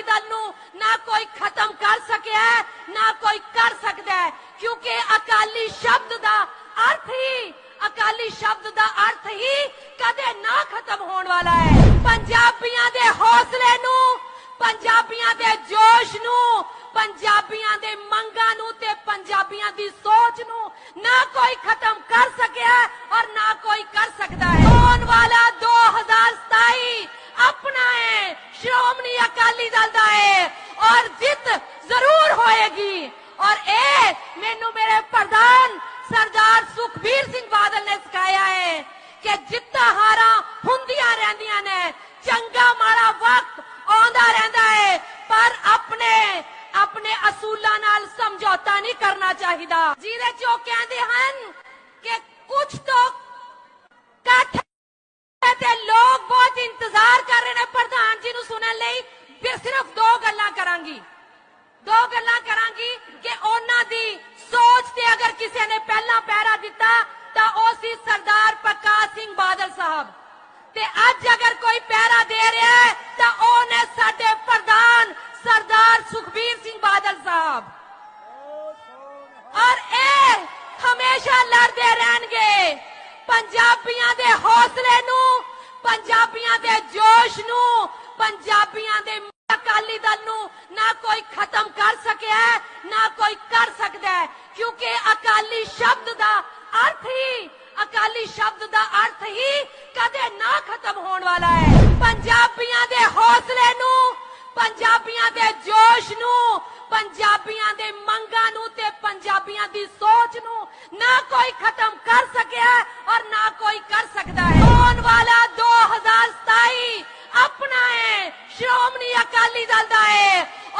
ਅਕਾਲੀ ਦਲ ਨੂੰ ਨਾ ਕੋਈ ਖਤਮ ਕਰ ਸਕਿਆ ਨਾ ਕੋਈ ਕਰ ਸਕਦਾ ਕਿਉਂਕਿ ਅਕਾਲੀ ਸ਼ਬਦ ਦਾ ਅਰਥ ਹੀ, ਅਕਾਲੀ ਸ਼ਬਦ ਦਾ ਅਰਥ ਹੀ ਕਦੇ ਨਾ ਖਤਮ ਹੋਣ ਵਾਲਾ ਹੈ। ਪੰਜਾਬੀਆਂ ਦੇ ਹੌਸਲੇ ਨੂੰ, ਪੰਜਾਬੀਆਂ ਦੇ ਜੋਸ਼ ਨੂੰ, ਪੰਜਾਬੀਆਂ ਦੇ ਮੰਗਾਂ ਨੂੰ ਤੇ ਪੰਜਾਬੀਆਂ ਦੀ ਸੋਚ ਨੂੰ ਨਾ ਕੋਈ ਖਤਮ ਕਰ ਸਕਿਆ ਸ਼੍ਰੋਮਣੀ ਅਕਾਲੀ ਦਲ ਦਾ ਹੈ ਔਰ ਜਿੱਤ ਜ਼ਰੂਰ ਹੋਏਗੀ। ਔਰ ਇਹ ਮੈਨੂੰ ਮੇਰੇ ਪ੍ਰਧਾਨ ਸਰਦਾਰ ਸੁਖਬੀਰ ਸਿੰਘ ਬਾਦਲ ਨੇ ਸਿਖਾਇਆ ਹੈ ਕਿ ਜਿੱਤਾਂ ਹਾਰਾਂ ਹੁੰਦੀਆਂ ਰਹਿੰਦੀਆਂ ਨੇ, ਚੰਗਾ ਮਾੜਾ ਵਕਤ ਆਉਂਦਾ ਰਹਿੰਦਾ ਹੈ ਪਰ ਆਪਣੇ ਆਪਣੇ ਅਸੂਲਾਂ ਨਾਲ ਸਮਝੌਤਾ ਨਹੀਂ ਕਰਨਾ ਚਾਹੀਦਾ। ਜਿਹਦੇ ਚ ਉਹ ਕਹਿੰਦੇ ਕਿਸੇ ਨੇ ਪਹਿਲਾ ਪਹਿਰਾ ਦਿੱਤਾ, ਤਾਂ ਉਹ ਸੀ ਸਰਦਾਰ ਪ੍ਰਕਾਸ਼ ਸਿੰਘ ਬਾਦਲ ਸਾਹਿਬ। ਤੇ ਅੱਜ ਅਗਰ ਕੋਈ ਪਹਿਰਾ ਦੇ ਰਿਹਾ ਹੈ, ਤਾਂ ਉਹ ਨੇ ਸਾਡੇ ਪ੍ਰਧਾਨ ਸਰਦਾਰ ਸੁਖਬੀਰ ਸਿੰਘ ਬਾਦਲ ਸਾਹਿਬ। ਔਰ ਇਹ ਹਮੇਸ਼ਾ ਲੜਦੇ ਰਹਿਣਗੇ। ਪੰਜਾਬੀਆਂ ਦੇ ਹੌਸਲੇ ਨੂੰ, ਪੰਜਾਬੀਆਂ ਦੇ ਜੋਸ਼ ਨੂੰ, ਪੰਜਾਬੀਆਂ ਦੇ ਅਕਾਲੀ ਦਲ ਨੂੰ ਨਾ ਕੋਈ ਖਤਮ ਕਰ ਸਕਿਆ ਨਾ ਕੋਈ ਕਰ ਸਕਦਾ ਹੈ, ਕਿਉਂਕਿ ਅਕਾਲੀ ਸ਼ਬਦ ਦਾ ਅਰਥ ਹੀ, ਅਕਾਲੀ ਸ਼ਬਦ ਦਾ ਅਰਥ ਹੀ ਕਦੇ ਨਾ ਖਤਮ ਹੋਣ ਵਾਲਾ ਹੈ। ਪੰਜਾਬੀਆਂ ਦੇ ਹੌਸਲੇ ਨੂੰ, ਪੰਜਾਬੀਆਂ ਦੇ ਜੋਸ਼ ਨੂੰ, ਪੰਜਾਬੀਆਂ ਦੇ ਮੰਗਾਂ ਨੂੰ ਤੇ ਪੰਜਾਬੀਆਂ ਦੀ ਸੋਚ ਨੂੰ ਨਾ ਕੋਈ ਖਤਮ ਕਰ ਸਕਿਆ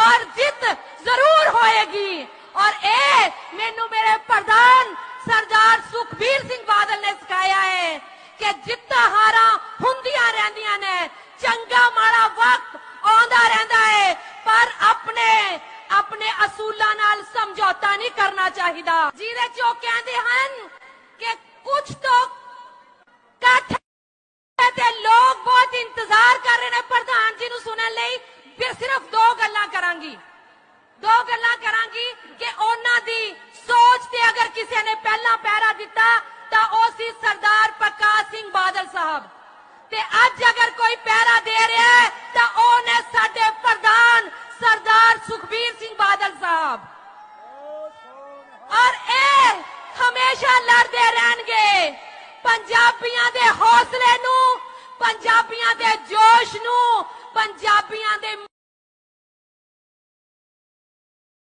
ਹੈ ਔਰ ਜਿੱਤ ਜ਼ਰੂਰ ਹੋਏਗੀ ਔਰ ਇਹ ਮੈਨੂੰ ਮੇਰੇ ਪ੍ਰਧਾਨ ਸਰਦਾਰ ਸੁਖਬੀਰ ਸਿੰਘ ਬਾਦਲ ਨੇ ਸਿਖਾਇਆ ਹੈ ਕਿ ਜਿੱਤਾਂ ਹਾਰਾਂ ਹੁੰਦੀਆਂ ਰਹਿੰਦੀਆਂ ਨੇ ਚੰਗਾ ਮਾੜਾ ਵਕਤ ਆਉਂਦਾ ਰਹਿੰਦਾ ਹੈ ਪਰ ਆਪਣੇ ਆਪਣੇ ਅਸੂਲਾਂ ਨਾਲ ਸਮਝੌਤਾ ਨਹੀਂ ਕਰਨਾ ਚਾਹੀਦਾ ਜਿਹਦੇ ਚ ਉਹ ਕਹਿੰਦੇ ਹਨ ਕਿ ਕੁਝ ਤੋਂ ਇਕੱਠ ਹੈ ਤੇ ਲੋਕ ਬਹੁਤ ਇੰਤਜ਼ਾਰ ਕਰ ਰਹੇ ਨੇ ਪ੍ਰਧਾਨ ਜੀ ਨੂੰ ਸੁਣਨ ਲਈ ਫਿਰ ਸਿਰਫ ਦੋ ਗੱਲਾਂ ਕਰਾਂਗੀ। ਦੋ ਗੱਲਾਂ ਕਰਾਂਗੀ ਕਿ ਉਹਨਾਂ ਦੀ ਸੋਚ ਤੇ ਅਗਰ ਕਿਸੇ ਨੇ ਪਹਿਲਾ ਪਹਿਰਾ ਦਿੱਤਾ, ਤਾਂ ਉਹ ਸੀ ਸਰਦਾਰ ਪ੍ਰਕਾਸ਼ ਸਿੰਘ ਬਾਦਲ ਸਾਹਿਬ। ਤੇ ਅੱਜ ਅਗਰ ਕੋਈ ਪਹਿਰਾ ਦੇ ਰਿਹਾ ਹੈ, ਤਾਂ ਉਹ ਨੇ ਸਾਡੇ ਪ੍ਰਧਾਨ ਸਰਦਾਰ ਸੁਖਬੀਰ ਸਿੰਘ ਬਾਦਲ ਸਾਹਿਬ। ਔਰ ਇਹ ਹਮੇਸ਼ਾ ਲੜਦੇ ਰਹਿਣਗੇ। ਪੰਜਾਬੀਆਂ ਦੇ ਹੌਸਲੇ ਨੂੰ, ਪੰਜਾਬੀਆਂ ਦੇ ਜੋਸ਼ ਨੂੰ, ਪੰਜਾਬੀਆਂ ਦੇ